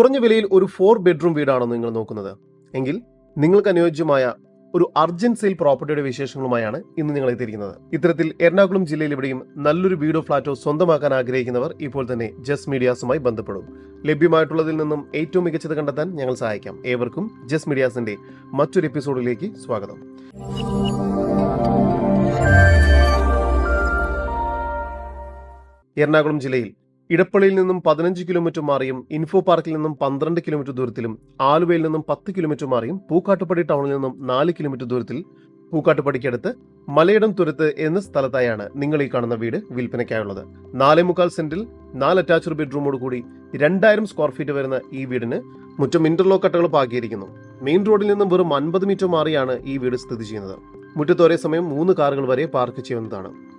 കുറഞ്ഞ വിലയിൽ ഒരു ഫോർ ബെഡ്റൂം വീടാണോ നിങ്ങൾ നോക്കുന്നത്? എങ്കിൽ നിങ്ങൾക്ക് അനുയോജ്യമായ ഒരു അർജന്റ് സെയിൽ പ്രോപ്പർട്ടിയുടെ വിശേഷങ്ങളുമായാണ് ഇന്ന് നിങ്ങൾ എത്തിയിരിക്കുന്നത് ഇത്തരത്തിൽ എറണാകുളം ജില്ലയിൽ ഇവിടെയും നല്ലൊരു വീടോ ഫ്ളാറ്റോ സ്വന്തമാക്കാൻ ആഗ്രഹിക്കുന്നവർ ഇപ്പോൾ തന്നെ ജസ് മീഡിയാസുമായി ബന്ധപ്പെടും. ലഭ്യമായിട്ടുള്ളതിൽ നിന്നും ഏറ്റവും മികച്ചത് കണ്ടെത്താൻ ഞങ്ങൾ സഹായിക്കാം. ഏവർക്കും ജസ് മീഡിയാസിന്റെ മറ്റൊരു എപ്പിസോഡിലേക്ക് സ്വാഗതം. എറണാകുളം ജില്ലയിൽ ഇടപ്പള്ളിയിൽ നിന്നും പതിനഞ്ച് കിലോമീറ്റർ മാറിയും ഇൻഫോ പാർക്കിൽ നിന്നും പന്ത്രണ്ട് കിലോമീറ്റർ ദൂരത്തിലും ആലുവയിൽ നിന്നും പത്ത് കിലോമീറ്റർ മാറിയും പൂക്കാട്ടുപടി ടൗണിൽ നിന്നും നാല് കിലോമീറ്റർ ദൂരത്തിൽ പൂക്കാട്ടുപടിക്കടുത്ത് മലയിടം തുരത്ത് എന്ന സ്ഥലത്തായാണ് നിങ്ങൾ ഈ കാണുന്ന വീട് വിൽപ്പനയ്ക്കായുള്ളത്. നാലേ മുക്കാൽ സെന്റിൽ നാല് അറ്റാച്ച്ഡ് ബെഡ്റൂമോട് കൂടി രണ്ടായിരം സ്ക്വയർ ഫീറ്റ് വരുന്ന ഈ വീടിന് മുറ്റം ഇന്റർലോക്ക് കട്ടകൾ പാകിയിരിക്കുന്നു. മെയിൻ റോഡിൽ നിന്നും വെറും അൻപത് മീറ്റർ മാറിയാണ് ഈ വീട് സ്ഥിതി ചെയ്യുന്നത്. മുറ്റത്ത് ഒരേ സമയം മൂന്ന് കാറുകൾ വരെ പാർക്ക് ചെയ്യുന്നതാണ്.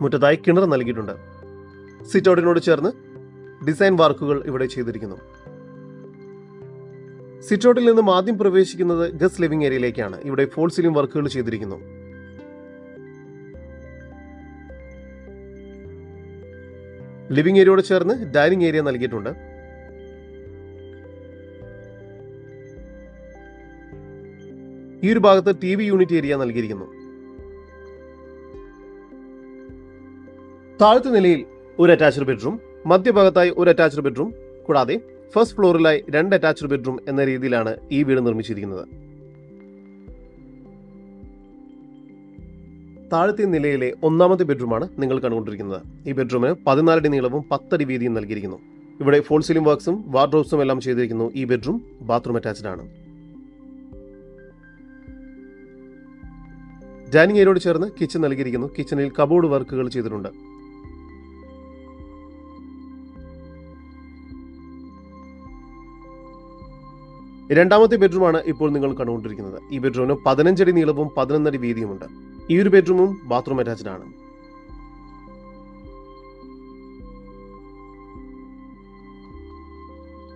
മുറ്റത്തായി കിണർ നൽകിയിട്ടുണ്ട്. സിറ്റൗട്ടിനോട് ചേർന്ന് ഡിസൈൻ വർക്കുകൾ ഇവിടെ ചെയ്തിരിക്കുന്നു. സിറ്റൗട്ടിൽ നിന്നും ആദ്യം പ്രവേശിക്കുന്നത് ഗസ്റ്റ് ലിവിംഗ് ഏരിയയിലേക്കാണ്. ഇവിടെ ഫോൾ സീലിംഗ് വർക്കുകൾ ചെയ്തിരിക്കുന്നു. ലിവിംഗ് ഏരിയയോട് ചേർന്ന് ഡൈനിങ് ഏരിയ നൽകിയിട്ടുണ്ട്. ഈ ഒരു ഭാഗത്ത് ടി വി യൂണിറ്റ് ഏരിയ നൽകിയിരിക്കുന്നു. താഴത്തെ നിലയിൽ ഒരു അറ്റാച്ച്ഡ് ബെഡ്റൂം മധ്യഭാഗത്തായി ഒരു അറ്റാച്ച്ഡ് ബെഡ്റൂം കൂടാതെ ഫസ്റ്റ് ഫ്ലോറിലായി രണ്ട് അറ്റാച്ച്ഡ് ബെഡ്റൂം എന്ന രീതിയിലാണ് ഈ വീട് നിർമ്മിച്ചിരിക്കുന്നത്. താഴത്തെ നിലയിലെ ഒന്നാമത്തെ ബെഡ്റൂമാണ് നിങ്ങൾ കണ്ടുകൊണ്ടിരിക്കുന്നത്. ഈ ബെഡ്റൂമിന് പതിനാലടി നീളവും പത്തടി വീതിയും നൽകിയിരിക്കുന്നു. ഇവിടെ ഫോൾ സീലിംഗ് വർക്ക്സും വാർഡ്രോബ്സും എല്ലാം ചെയ്തിരിക്കുന്നു ഈ ബെഡ്റൂം ബാത്റൂം അറ്റാച്ച്ഡ് ആണ്. ഡൈനിങ് ഏരിയയോട് ചേർന്ന് കിച്ചൺ നൽകിയിരിക്കുന്നു. കിച്ചണിൽ കബോർഡ് വർക്കുകൾ ചെയ്തിട്ടുണ്ട്. രണ്ടാമത്തെ ബെഡ്റൂമാണ് ഇപ്പോൾ നിങ്ങൾ കണ്ടുകൊണ്ടിരിക്കുന്നത്. ഈ ബെഡ്റൂമിന് പതിനഞ്ചടി നീളവും പതിനൊന്നടി വീതിയുമുണ്ട്. ഈ ഒരു ബെഡ്റൂമും ബാത്റൂം അറ്റാച്ച്ഡ് ആണ്.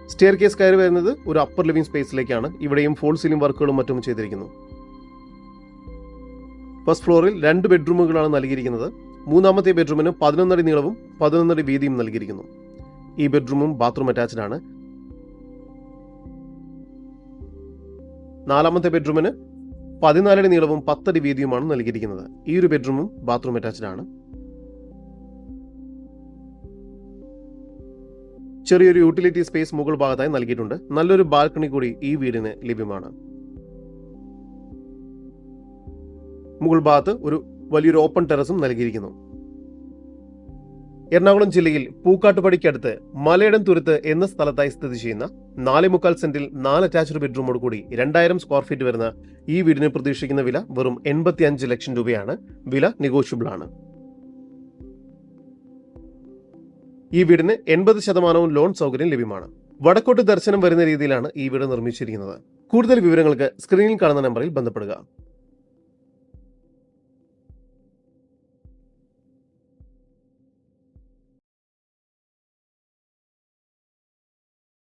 സ്റ്റെയർ കേസ് കയറി വരുന്നത് ഒരു അപ്പർ ലിവിംഗ് സ്പേസിലേക്കാണ് ഇവിടെയും ഫോൾ സീലിംഗ് വർക്കുകളും മറ്റും ചെയ്തിരിക്കുന്നു. ഫസ്റ്റ് ഫ്ലോറിൽ രണ്ട് ബെഡ്റൂമുകളാണ് നൽകിയിരിക്കുന്നത്. മൂന്നാമത്തെ ബെഡ്റൂമിന് പതിനൊന്നടി നീളവും പതിനൊന്നടി വീതിയും നൽകിയിരിക്കുന്നു. ഈ ബെഡ്റൂമും ബാത്റൂം അറ്റാച്ച്ഡ് ആണ്. നാലാമത്തെ ബെഡ്റൂമിന് പതിനാലടി നീളവും പത്തടി വീതിയുമാണ് നൽകിയിരിക്കുന്നത്. ഈ ഒരു ബെഡ്റൂമും ബാത്റൂം അറ്റാച്ച്ഡ് ആണ്. ചെറിയൊരു യൂട്ടിലിറ്റി സ്പേസ് മുകൾ ഭാഗത്തായി നൽകിയിട്ടുണ്ട്. നല്ലൊരു ബാൽക്കണി കൂടി ഈ വീടിന് ലഭ്യമാണ്. മുകൾ ഭാഗത്ത് ഒരു വലിയൊരു ഓപ്പൺ ടെറസും നൽകിയിരിക്കുന്നു. എറണാകുളം ജില്ലയിൽ പൂക്കാട്ടുപടിക്കടുത്ത് മലയിടം തുരുത്ത് എന്ന സ്ഥലത്തായി സ്ഥിതി ചെയ്യുന്ന നാല് മുക്കാൽ സെന്റിൽ നാല് അറ്റാച്ച്ഡ് ബെഡ്റൂമോട് കൂടി രണ്ടായിരം സ്ക്വയർ ഫീറ്റ് വരുന്ന ഈ വീടിന് പ്രതീക്ഷിക്കുന്ന വില വെറും എൺപത്തി അഞ്ച് ലക്ഷം രൂപയാണ്. വില നെഗോഷ്യബിൾ ആണ്. ഈ വീടിന് എൺപത് ശതമാനവും ലോൺ സൗകര്യം ലഭ്യമാണ്. വടക്കോട്ട് ദർശനം വരുന്ന രീതിയിലാണ് ഈ വീട് നിർമ്മിച്ചിരിക്കുന്നത്. കൂടുതൽ വിവരങ്ങൾക്ക് സ്ക്രീനിൽ കാണുന്ന നമ്പറിൽ ബന്ധപ്പെടുക.